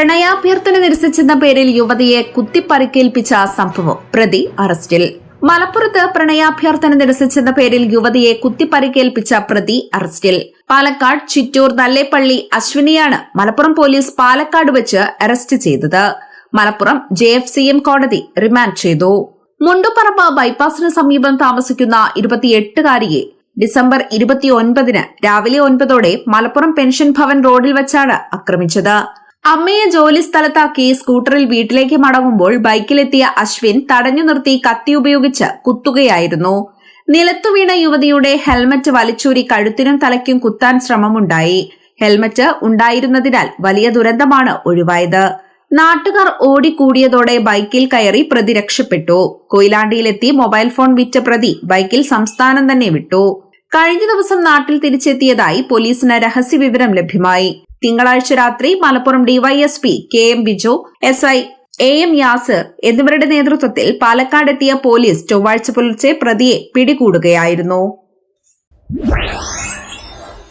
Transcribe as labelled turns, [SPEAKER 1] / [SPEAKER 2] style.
[SPEAKER 1] പ്രണയാഭ്യർത്ഥന നിരസിച്ചെന്ന പേരിൽ യുവതിയെ കുത്തിപ്പരിക്കേൽപ്പിച്ച സംഭവം പ്രതി അറസ്റ്റിൽ. മലപ്പുറത്ത് പ്രണയാഭ്യർത്ഥന നിരസിച്ചെന്ന പേരിൽ യുവതിയെ കുത്തിപ്പരിക്കേൽപ്പിച്ച പ്രതി അറസ്റ്റിൽ. പാലക്കാട് ചിറ്റൂർ നല്ലേപ്പള്ളി അശ്വിനിയാണ് മലപ്പുറം പോലീസ് പാലക്കാട് വെച്ച് അറസ്റ്റ് ചെയ്തത്. Malappuram J F C M കോടതി റിമാൻഡ് ചെയ്തു. മുണ്ടുപറമ്പ് ബൈപ്പാസിന് സമീപം താമസിക്കുന്ന ഇരുപത്തിയെട്ടുകാരിയെ ഡിസംബർ ഇരുപത്തിയൊൻപതിന് രാവിലെ ഒൻപതോടെ മലപ്പുറം പെൻഷൻ ഭവൻ റോഡിൽ വെച്ചാണ് ആക്രമിച്ചത്. അമ്മയെ ജോലി സ്ഥലത്താക്കി സ്കൂട്ടറിൽ വീട്ടിലേക്ക് മടങ്ങുമ്പോൾ ബൈക്കിലെത്തിയ അശ്വിൻ തടഞ്ഞു നിർത്തി കത്തി ഉപയോഗിച്ച് കുത്തുകയായിരുന്നു. നിലത്തു വീണ യുവതിയുടെ ഹെൽമറ്റ് വലിച്ചൂരി കഴുത്തിനും തലയ്ക്കും കുത്താൻ ശ്രമമുണ്ടായി. ഹെൽമറ്റ് ഉണ്ടായിരുന്നതിനാൽ വലിയ ദുരന്തമാണ് ഒഴിവായത്. നാട്ടുകാർ ഓടിക്കൂടിയതോടെ ബൈക്കിൽ കയറി പ്രതി രക്ഷപ്പെട്ടു കൊയിലാണ്ടിയിലെത്തി മൊബൈൽ ഫോൺ വിറ്റ പ്രതി ബൈക്കിൽ സംസ്ഥാനം തന്നെ വിട്ടു. കഴിഞ്ഞ ദിവസം നാട്ടിൽ തിരിച്ചെത്തിയതായി പോലീസിന് രഹസ്യവിവരം ലഭ്യമായി. തിങ്കളാഴ്ച രാത്രി Malappuram DYSP K M Biju S I A M Yasir എന്നിവരുടെ നേതൃത്വത്തിൽ പാലക്കാടെത്തിയ പോലീസ് ചൊവ്വാഴ്ച പുലർച്ചെ പ്രതിയെ പിടികൂടുകയായിരുന്നു.